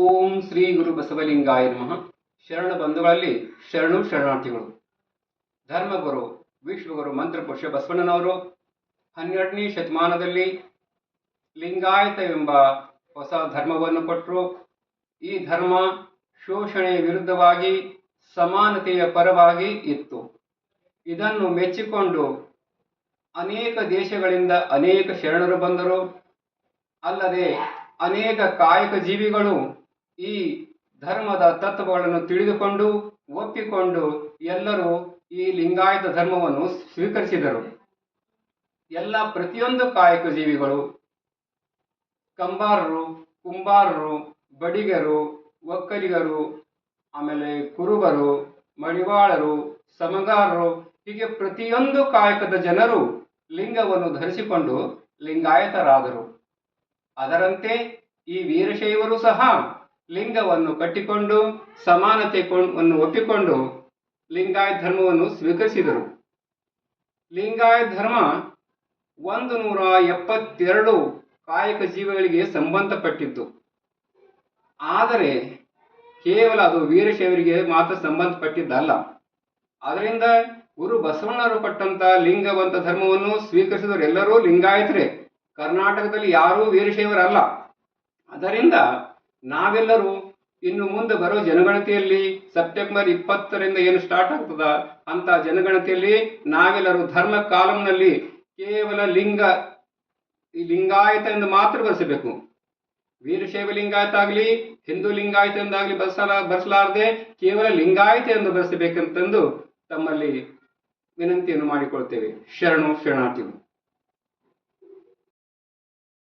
ಓಂ ಶ್ರೀ ಗುರು ಬಸವಲಿಂಗಾಯ ನಮಃ. ಶರಣ ಬಂಧುಗಳಲ್ಲಿ ಶರಣು ಶರಣಾರ್ಥಿಗಳು. ಧರ್ಮಗುರು ವಿಶ್ವಗುರು ಮಂತ್ರಪುರುಷ ಬಸವಣ್ಣನವರು, ಹನ್ನೆರಡನೇ ಶತಮಾನದಲ್ಲಿ ಲಿಂಗಾಯತವೆಂಬ ಹೊಸ ಧರ್ಮವನ್ನು ಕೊಟ್ಟರು. ಈ ಧರ್ಮ ಶೋಷಣೆಯ ವಿರುದ್ಧವಾಗಿ, ಸಮಾನತೆಯ ಪರವಾಗಿ ಇತ್ತು. ಇದನ್ನು ಮೆಚ್ಚಿಕೊಂಡು ಅನೇಕ ದೇಶಗಳಿಂದ ಅನೇಕ ಶರಣರು ಬಂದರು. ಅಲ್ಲದೆ ಅನೇಕ ಕಾಯಕ ಜೀವಿಗಳು ಈ ಧರ್ಮದ ತತ್ವಗಳನ್ನು ತಿಳಿದುಕೊಂಡು ಒಪ್ಪಿಕೊಂಡು ಎಲ್ಲರೂ ಈ ಲಿಂಗಾಯತ ಧರ್ಮವನ್ನು ಸ್ವೀಕರಿಸಿದರು. ಎಲ್ಲ ಪ್ರತಿಯೊಂದು ಕಾಯಕ ಜೀವಿಗಳು, ಕಂಬಾರರು, ಕುಂಬಾರರು, ಬಡಿಗರು, ಒಕ್ಕಲಿಗರು, ಆಮೇಲೆ ಕುರುಬರು, ಮಡಿವಾಳರು, ಸಮಗಾರರು, ಹೀಗೆ ಪ್ರತಿಯೊಂದು ಕಾಯಕದ ಜನರು ಲಿಂಗವನ್ನು ಧರಿಸಿಕೊಂಡು ಲಿಂಗಾಯತರಾದರು. ಅದರಂತೆ ಈ ವೀರಶೈವರು ಸಹ ಲಿಂಗವನ್ನು ಕಟ್ಟಿಕೊಂಡು, ಸಮಾನತೆಯನ್ನು ಒಪ್ಪಿಕೊಂಡು ಲಿಂಗಾಯತ ಧರ್ಮವನ್ನು ಸ್ವೀಕರಿಸಿದರು. ಲಿಂಗಾಯತ ಧರ್ಮ ಒಂದು ನೂರ ಎಪ್ಪತ್ತೆರಡು ಕಾಯಕ ಜೀವಿಗಳಿಗೆ ಸಂಬಂಧಪಟ್ಟಿದ್ದು ಆದರೆ ಕೇವಲ ಅದು ವೀರಶೈವರಿಗೆ ಮಾತ್ರ ಸಂಬಂಧಪಟ್ಟಿದ್ದಲ್ಲ. ಅದರಿಂದ ಗುರು ಬಸವಣ್ಣರು ಪಟ್ಟಂತ ಲಿಂಗವಂತ ಧರ್ಮವನ್ನು ಸ್ವೀಕರಿಸಿದವರೆಲ್ಲರೂ ಲಿಂಗಾಯತರೇ. ಕರ್ನಾಟಕದಲ್ಲಿ ಯಾರೂ ವೀರಶೈವರಲ್ಲ. ಅದರಿಂದ ನಾವೆಲ್ಲರೂ ಇನ್ನು ಮುಂದೆ ಬರೋ ಜನಗಣತಿಯಲ್ಲಿ ಸೆಪ್ಟೆಂಬರ್ ಇಪ್ಪತ್ತರಿಂದ ಏನು ಸ್ಟಾರ್ಟ್ ಆಗ್ತದ ಅಂತ ಜನಗಣತಿಯಲ್ಲಿ ನಾವೆಲ್ಲರೂ ಧರ್ಮ ಕಾಲಂನಲ್ಲಿ ಕೇವಲ ಲಿಂಗ, ಈ ಲಿಂಗಾಯತ ಎಂದು ಮಾತ್ರ ಬರೆಸಬೇಕು. ವೀರಶೈವ ಲಿಂಗಾಯತ ಆಗಲಿ, ಹಿಂದೂ ಲಿಂಗಾಯತ ಎಂದಾಗಲಿ ಬರೆಸಲ, ಬರೆಸಲಾರದೆ ಕೇವಲ ಲಿಂಗಾಯತ ಎಂದು ಬರೆಸಬೇಕಂತಂದು ತಮ್ಮಲ್ಲಿ ವಿನಂತಿಯನ್ನು ಮಾಡಿಕೊಳ್ತೇವೆ. ಶರಣು ಶರಣಾರ್ಥಿಗಳು.